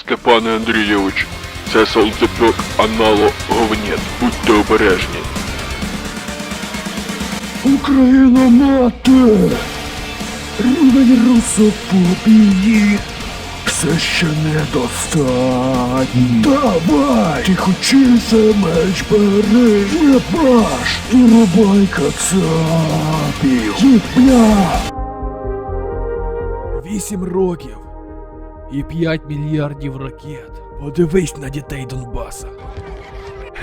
Степане Андрійович, це солдаток анало говнєт. Будьте обережні. Україна мати! Рівень русофобії все ще недостатньо. Давай! Тихочіше меч бери, єбаш і рубай кацапів. Їбля! Вісім років і п'ять мільярдів ракет. Подивись на дітей Донбаса.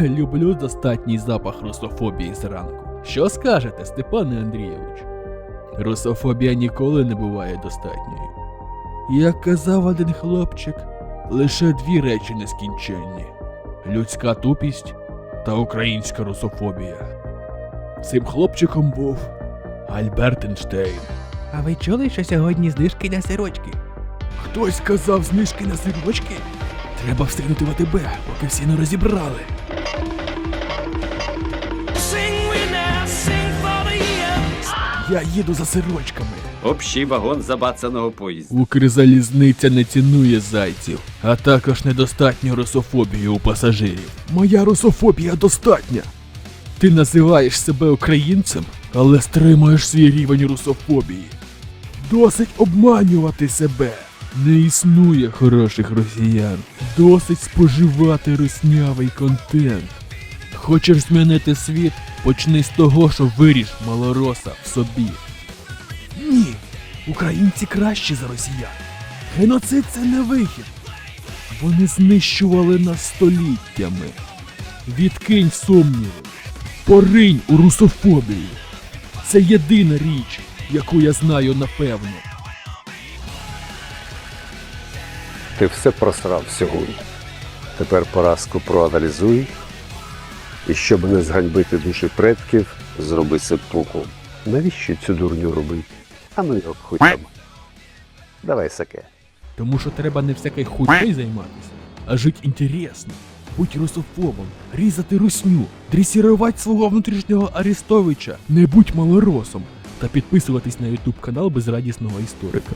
Люблю достатній запах русофобії зранку. Що скажете, Степане Андрійович? Русофобія ніколи не буває достатньою. Як казав один хлопчик, лише дві речі нескінченні: людська тупість та українська русофобія. Цим хлопчиком був Альберт Ейнштейн. А ви чули, що сьогодні знижки на сирочки? Хтось сказав знижки на сирочки? Треба встигнути в АТБ, поки всі не розібрали. Я їду за сирочками. Общий вагон забацаного поїзда. Укрзалізниця не цінує зайців, а також недостатньо русофобії у пасажирів. Моя русофобія достатня. Ти називаєш себе українцем, але стримуєш свій рівень русофобії. Досить обманювати себе. Не існує хороших росіян. Досить споживати руснявий контент. Хочеш змінити світ? Почни з того, що виріж малороса в собі. Ні, українці кращі за росіян. Геноцид це не вихід. Вони знищували нас століттями. Відкинь сумніви. Поринь у русофобію. Це єдина річ, яку я знаю напевно. Ти все просрав сьогодні. Тепер поразку проаналізуй. І щоб не зганьбити душі предків, зроби сеппуку. Навіщо цю дурню робити? А ну його хуй. Давай саке. Тому що треба не всякою хуйней займатися, а жити інтересно. Будь русофобом, різати русню, дресірувати свого внутрішнього Арестовича, не будь малоросом та підписуватись на ютуб канал безрадісного історика.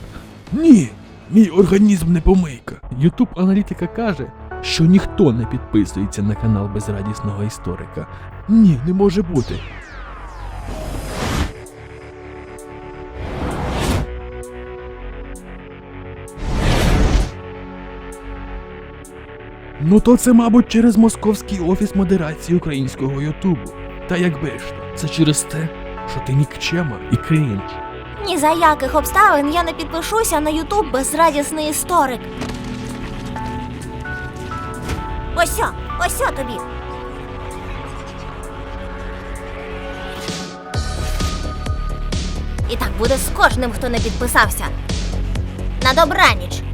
Ні, мій організм не помийка. Ютуб аналітика каже, що ніхто не підписується на канал безрадісного історика. Ні, не може бути. Ну то це, мабуть, через московський офіс модерації українського Ютубу. Та ж то, це через те, що ти нікчема і крінж. Ні за яких обставин я не підпишуся на Ютуб безрадісний історик. Осьо, осьо тобі. І так буде з кожним, хто не підписався. На добраніч.